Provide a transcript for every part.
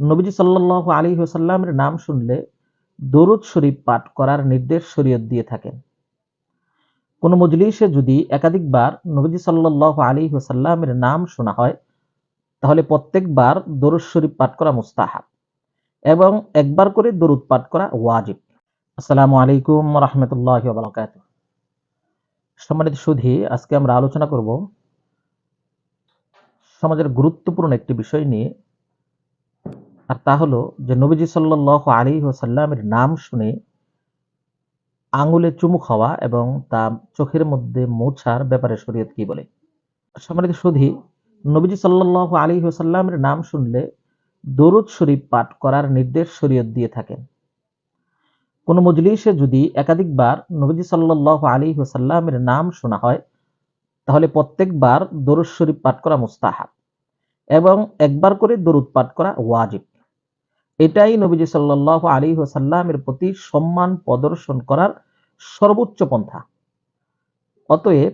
নবীজি সাল্লাহ আলী সাল্লামের নাম শুনলে দরুদ শরীফ পাঠ করার নির্দেশ শরীয়ত দিয়ে থাকেন। কোন মজলিসে যদি একাধিকবার নবীজি সাল্লাহ আলী সাল্লামের নাম শোনা হয়, তাহলে প্রত্যেকবার দরুদ শরীফ পাঠ করা মুস্তাহাব এবং একবার করে দরুদ পাঠ করা ওয়াজিব। আসসালামু আলাইকুম রহমতুল্লাহ বারকাত সম্মানিত সুধী, আজকে আমরা আলোচনা করব সমাজের গুরুত্বপূর্ণ একটি বিষয় নিয়ে। আর তা হলো যে নবীজি সাল্লাহ আলী সাল্লামের নাম শুনে আঙুলে চুমু খাওয়া এবং তা চোখের মধ্যে মোছার ব্যাপারে শরীয়ত কি বলে? সম্মানিত সুধী, নবীজি সাল্লাহ আলী সাল্লামের নাম শুনলে দরুদ শরীফ পাঠ করার নির্দেশ শরীয়ত দিয়ে থাকেন। কোনো মজলিসে যদি একাধিকবার নবীজি সাল্লাহ আলী সাল্লামের নাম শোনা হয়, তাহলে প্রত্যেকবার দরুদ শরীফ পাঠ করা মুস্তাহাব এবং একবার করে দরুদ পাঠ করা ওয়াজিব। এটাই নবীজি সাল্লাহ আলী সাল্লামের প্রতি সম্মান প্রদর্শন করার সর্বোচ্চ পন্থা। অতএব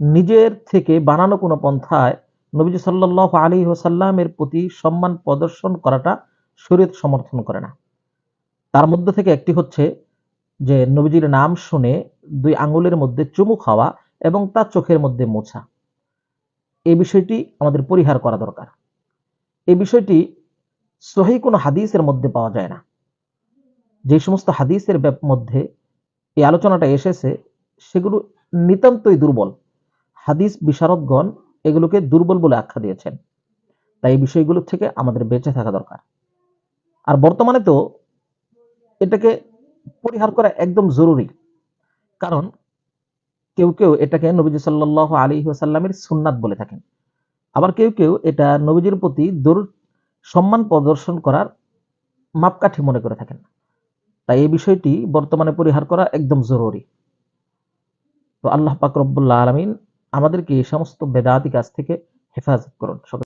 নিজের থেকে বানানো কোনো পন্থায় নবীজি সাল্লাহ আলী সাল্লামের প্রতি সম্মান প্রদর্শন করাটা শরীয়ত সমর্থন করে না। তার মধ্যে থেকে একটি হচ্ছে যে নবীজির নাম শুনে দুই আঙ্গুলের মধ্যে চুমু খাওয়া এবং তার চোখের মধ্যে মোছা। এই বিষয়টি আমাদের পরিহার করা দরকার। এই বিষয়টি সহি কোনো হাদিসের মধ্যে পাওয়া যায় না। যে সমস্ত হাদিসের মধ্যে এই আলোচনাটা এসেছে, সেগুলো নিতান্তই দুর্বল। হাদিস বিশারদগণ এগুলোকে দুর্বল বলে আখ্যা দিয়েছেন। তাই এই বিষয়গুলো থেকে আমাদের বেঁচে থাকা দরকার। আর বর্তমানে তো এটাকে পরিহার করা একদম জরুরি। কারণ কেউ কেউ এটাকে নবীজি সাল্লাহ আলী সাল্লামের সুন্নাত বলে থাকেন। আবার কেউ কেউ এটা নবীজির প্রতি দূর সম্মান প্রদর্শন করার মাপকাঠি মনে করে থাকেন। তাই এই বিষয়টি বর্তমানে পরিহার করা একদম জরুরি। তো আল্লাহ পাক রব্বুল্লাহ আলমিন আমাদেরকে এই সমস্ত বেদাতি কাজ থেকে হেফাজত করুন।